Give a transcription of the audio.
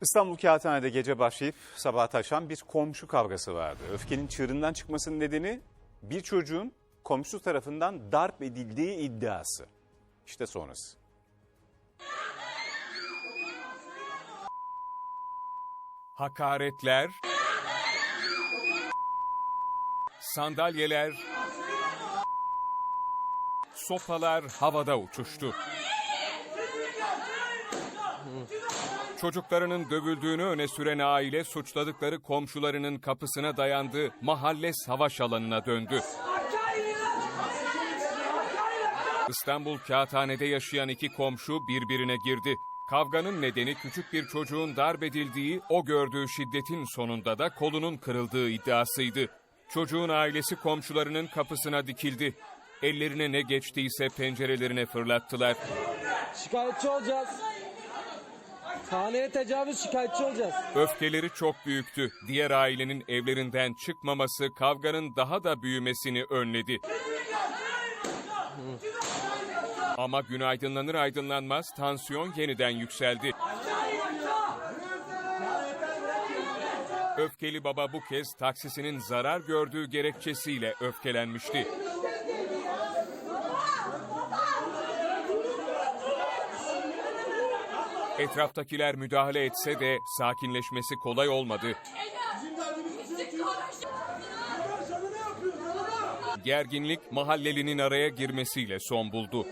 İstanbul Kağıthane'de gece başlayıp sabah taşan bir komşu kavgası vardı. Öfkenin çığırından çıkmasının nedeni bir çocuğun komşu tarafından darp edildiği iddiası. İşte sonrası. hakaretler, sandalyeler, sopalar havada uçuştu. Çocuklarının dövüldüğünü öne süren aile suçladıkları komşularının kapısına dayandı, mahalle savaş alanına döndü. İstanbul Kağıthane'de yaşayan iki komşu birbirine girdi. Kavganın nedeni küçük bir çocuğun darp edildiği, o gördüğü şiddetin sonunda da kolunun kırıldığı iddiasıydı. Çocuğun ailesi komşularının kapısına dikildi. Ellerine ne geçtiyse pencerelerine fırlattılar. Şikayetçi olacağız. Haneye tecavüz şikayetçi olacağız. Öfkeleri çok büyüktü. Diğer ailenin evlerinden çıkmaması kavganın daha da büyümesini önledi. Ama gün aydınlanır aydınlanmaz tansiyon yeniden yükseldi. Öfkeli baba bu kez taksisinin zarar gördüğü gerekçesiyle öfkelenmişti. Etraftakiler müdahale etse de sakinleşmesi kolay olmadı. Gerginlik mahallelinin araya girmesiyle son buldu.